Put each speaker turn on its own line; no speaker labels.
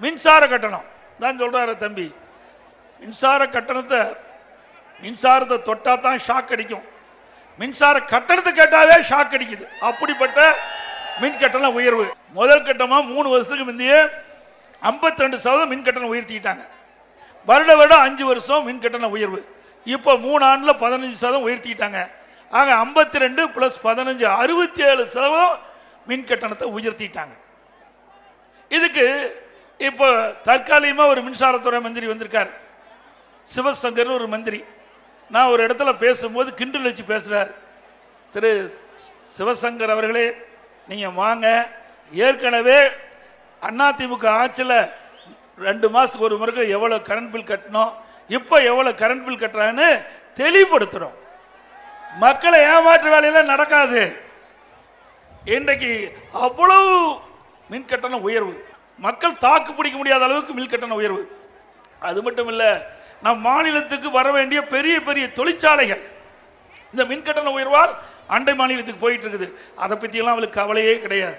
மின்சார கட்டணம். தான் சொல்கிறாரு தம்பி. மின்சார கட்டணத்தை மின்சாரத்தை தொட்டால் தான் ஷாக் அடிக்கும். மின்சார கட்டணத்தை கேட்டாவே ஷாக் அடிக்குது. அப்படிப்பட்ட மின் கட்டண உயர்வு. முதல் கட்டமாக மூணு வருஷத்துக்கு முந்தைய 52% ரெண்டு சதவீதம் மின் கட்டணம் உயர்த்திட்டாங்க வருட வருடம் அஞ்சு வருஷம் மின் கட்டண உயர்வு. இப்போ மூணு ஆண்டில் பதினஞ்சு சதவீதம் உயர்த்திட்டாங்க ஆக ஐம்பத்தி ரெண்டு ப்ளஸ் பதினஞ்சு அறுபத்தி ஏழு சதவீதம் மின் கட்டணத்தை உயர்த்திட்டாங்க இதுக்கு இப்போ தற்காலிகமாக ஒரு மின்சாரத்துறை மந்திரி வந்திருக்கார். சிவசங்கர்னு ஒரு மந்திரி. நான் ஒரு இடத்துல பேசும்போது கிண்டல் வச்சு பேசுகிறார் திரு சிவசங்கர் அவர்களே நீங்கள் வாங்க. ஏற்கனவே அதிமுக ஆட்சியில் ரெண்டு மாதத்துக்கு ஒரு முறைக்கு எவ்வளோ கரண்ட் பில் கட்டணும் இப்போ எவ்வளோ கரண்ட் பில் கட்டுறான்னு தெளிவுபடுத்துகிறோம் மக்களை ஏமாற்று வேலையெல்லாம் நடக்காது. இன்றைக்கு அவ்வளவு மின் கட்டணம் உயர்வு. மக்கள் தாக்கு பிடிக்க முடியாத அளவுக்கு மின் கட்டண உயர்வு. அது மட்டும் இல்லை நம் மாநிலத்துக்கு வர வேண்டிய பெரிய பெரிய தொழிற்சாலைகள். இந்த மின் கட்டண உயர்வால் அண்டை மாநிலத்துக்கு போயிட்டு இருக்குது. அதை பற்றியெல்லாம் அவளுக்கு கவலையே கிடையாது.